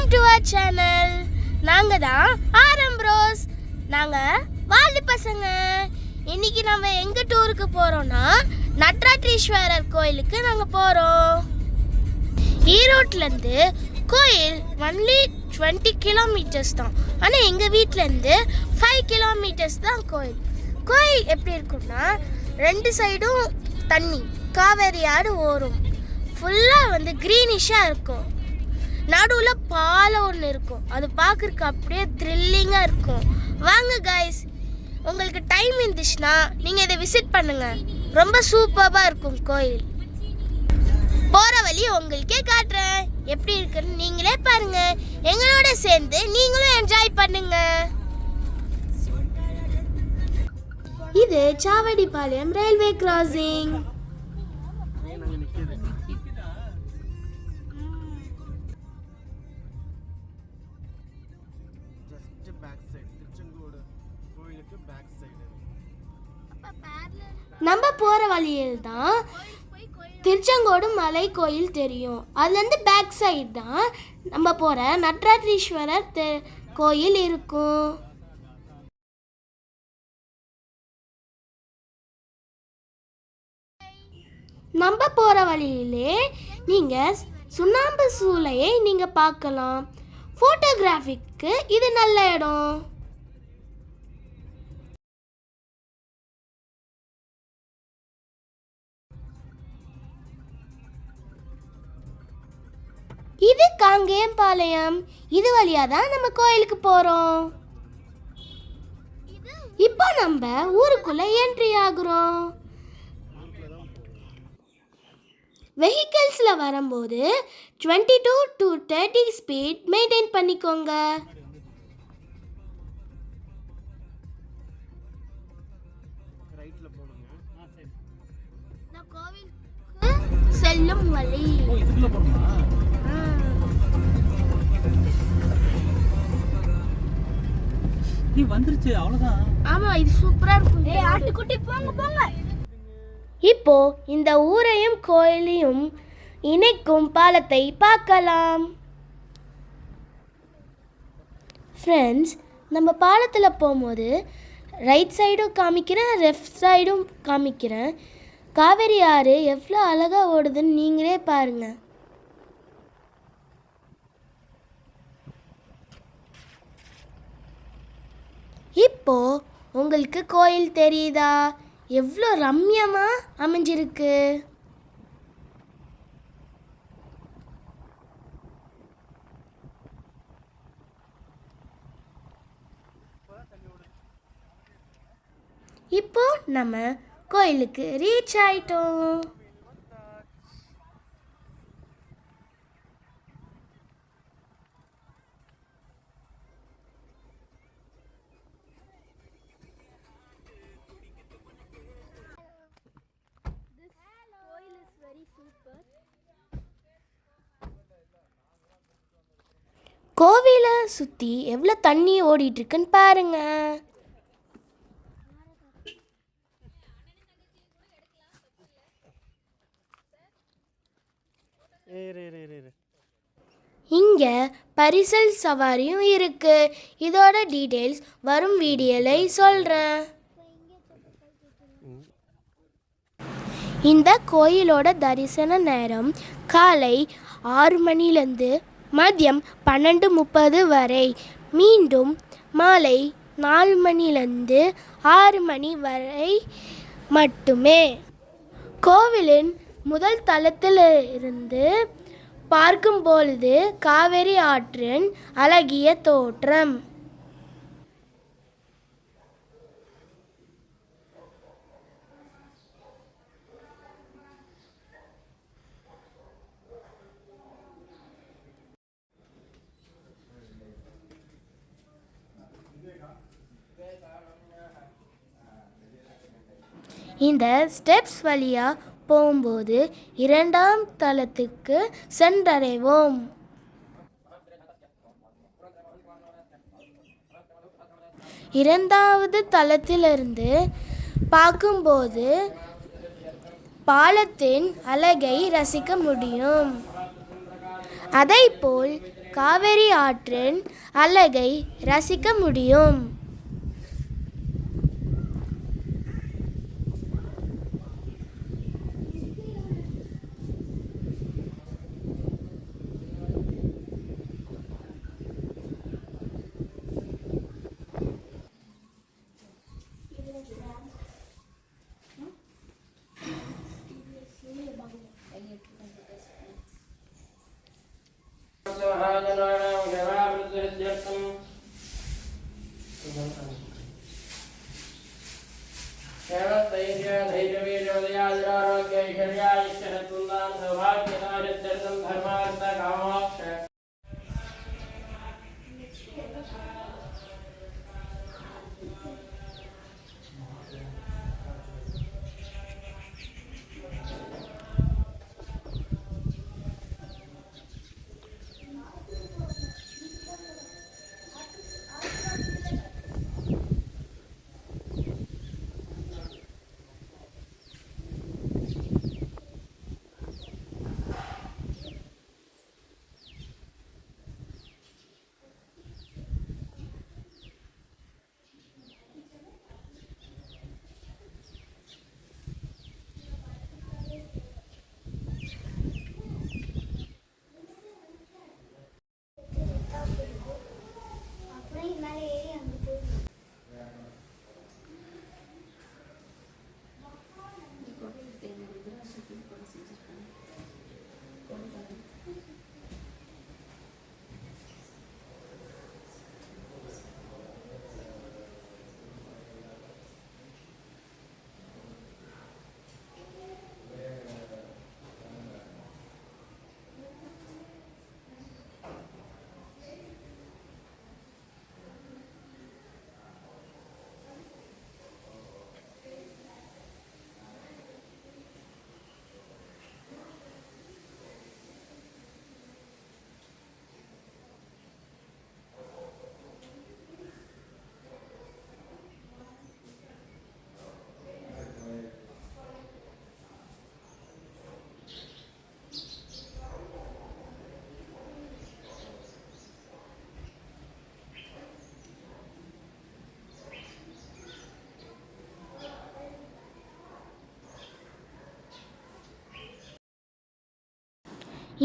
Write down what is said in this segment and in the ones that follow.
Welcome to our channel நாங்கள் தான் ஆரம் ப்ரோஸ் நாங்கள் வாலி பசங்க. இன்னைக்கு நம்ம எங்கே டூருக்கு போகிறோன்னா நட்ராட்ரீஸ்வரர் கோயிலுக்கு நாங்கள் போகிறோம் ஈரோட்லேருந்து கோயில் ஒன்லி டுவெண்ட்டி கிலோமீட்டர்ஸ் தான். ஆனால் எங்கள் வீட்டிலேருந்து ஃபைவ் கிலோமீட்டர்ஸ் தான் கோயில். கோயில் எப்படி இருக்கும்னா ரெண்டு சைடும் தண்ணி காவேரி ஆறு ஓடும். ஃபுல்லாக வந்து க்ரீனிஷாக இருக்கும். நடுவில் பாலம் ஒன்று இருக்கும். அது பார்க்குறக்கு அப்படியே த்ரில்லிங்காக இருக்கும். வாங்க காய்ஸ் உங்களுக்கு டைம் இருந்துச்சுன்னா நீங்கள் இதை விசிட் பண்ணுங்கள் ரொம்ப சூப்பராக இருக்கும் கோயில். போகிற வழி உங்களுக்கே காட்டுறேன். எப்படி இருக்குன்னு நீங்களே பாருங்க. எங்களோட சேர்ந்து நீங்களும் என்ஜாய் பண்ணுங்கள் இது Chavadipalayam railway crossing back side Tiruchengode கோயிலுக்கு பேக் சைடு நம்ம போற வழியில் தான் திருச்செங்கோடு மலை கோயில் தெரியும். அதுலேருந்து பேக் சைடு தான் நம்ம போகிற நட்ராட்ரீஸ்வரர் தெ- கோயில் இருக்கும். நம்ம போகிற வழியிலே நீங்கள் சுண்ணாம்பு சூளையை நீங்கள் பார்க்கலாம். ஃபோட்டோகிராஃபிக்கு இது நல்ல இடம். இது காங்கேயம்பாளையம். இது வழியா தான் நம்ம கோயிலுக்கு போறோம். இப்போ நம்ம ஊருக்குள்ள என்ட்ரி ஆகுறோம். வெஹிக்கிள்ஸில் வரும்போது twenty two to thirty speed maintain பண்ணிக்கோங்க செல்லும் வழி. நீ வந்துருச்சு. அவ்வளவுதான். ஆமா இது சூப்பரா இருக்கும். ஏய் ஆட்டுக்குட்டி போங்க போங்க. இப்போ இந்த ஊரையும் கோயிலையும் இணைக்கும் பாலத்தை பார்க்கலாம். ஃப்ரெண்ட்ஸ் நம்ம பாலத்தில் போகும்போது ரைட் சைடும் காமிக்கிறேன் லெஃப்ட் சைடும் காமிக்கிறேன். காவேரி ஆறு எவ்வளோ அழகாக ஓடுதுன்னு நீங்களே பாருங்கள் இப்போ உங்களுக்கு கோயில் தெரியுதா? எவ்வளோ ரம்யமாக அமைஞ்சிருக்கு? இப்போ நம்ம கோயிலுக்கு ரீச் ஆயிட்டோம். கோவிலை சுற்றி எவ்வளோ தண்ணி ஓடிட்டு இருக்குன்னு பாருங்க இங்கே பரிசல் சவாரியும் இருக்கு. இதோட டீட்டெயில்ஸ் வரும் வீடியோவில் சொல்கிறேன் இந்த கோயிலோட தரிசன நேரம் காலை ஆறு மணிலேருந்து மதியம் பன்னெண்டு முப்பது வரை. மீண்டும் மாலை நாலு மணிலேருந்து ஆறு மணி வரை மட்டுமே. கோவிலின் முதல் தளத்திலிருந்து பார்க்கும் பொழுது காவேரி ஆற்றின் அழகிய தோற்றம். இந்த ஸ்டெப்ஸ் வழியாக போகும்போது இரண்டாம் தளத்துக்கு சென்றடைவோம். இரண்டாவது தளத்திலிருந்து பார்க்கும்போது பாலத்தின் அழகை ரசிக்க முடியும். அதைப்போல் காவிரி ஆற்றின் அழகை ரசிக்க முடியும். धैर्यवीर्योदयादिरारोग्यैश्वर्या इष्टसत्कुन्दान् सौभाग्यदारिद्र्यं धर्मार्थकामोक्ष।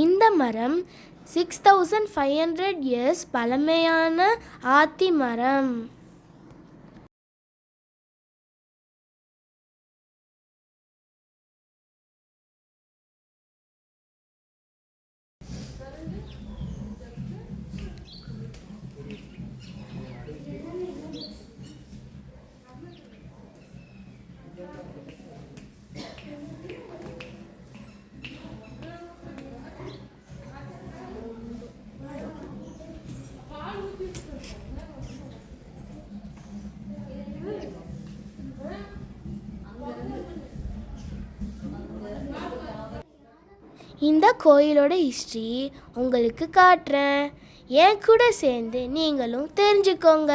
இந்த மரம் six thousand five hundred years பழமையான ஆத்தி மரம். இந்த கோயிலோட ஹிஸ்ட்ரி உங்களுக்கு காட்டுறேன். என் கூட சேர்ந்து நீங்களும் தெரிஞ்சுக்கோங்க.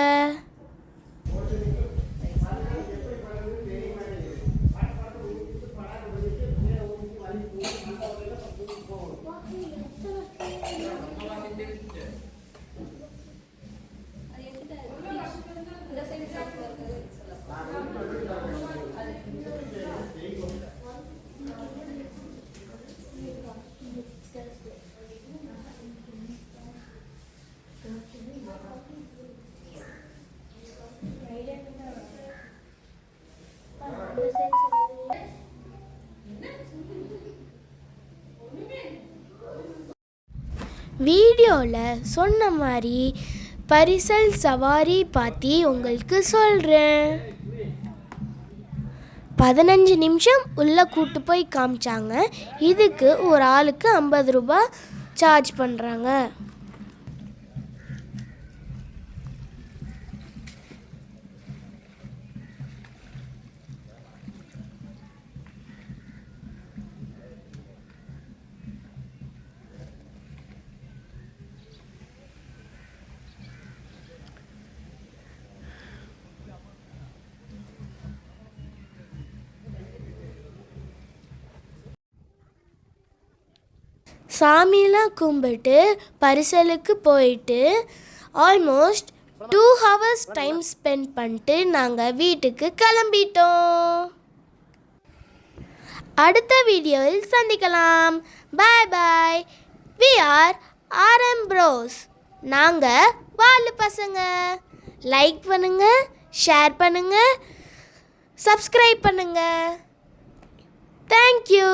வீடியோவில் சொன்ன மாதிரி பரிசல் சவாரி பற்றி உங்களுக்கு சொல்கிறேன் பதினஞ்சு நிமிஷம் உள்ளே கூட்டு போய் காமிச்சாங்க. இதுக்கு ஒரு ஆளுக்கு ஐம்பது ரூபாய் சார்ஜ் பண்ணுறாங்க சாமியெலாம் கும்பிட்டு பரிசலுக்கு போயிட்டு almost two hours time spend பண்ணிட்டு நாங்கள் வீட்டுக்கு கிளம்பிட்டோம். அடுத்த வீடியோவில் சந்திக்கலாம். Bye bye we are RM bros நாங்கள் வாலு பசங்க. லைக் பண்ணுங்க ஷேர் பண்ணுங்க சப்ஸ்கிரைப் பண்ணுங்க. தேங்க்யூ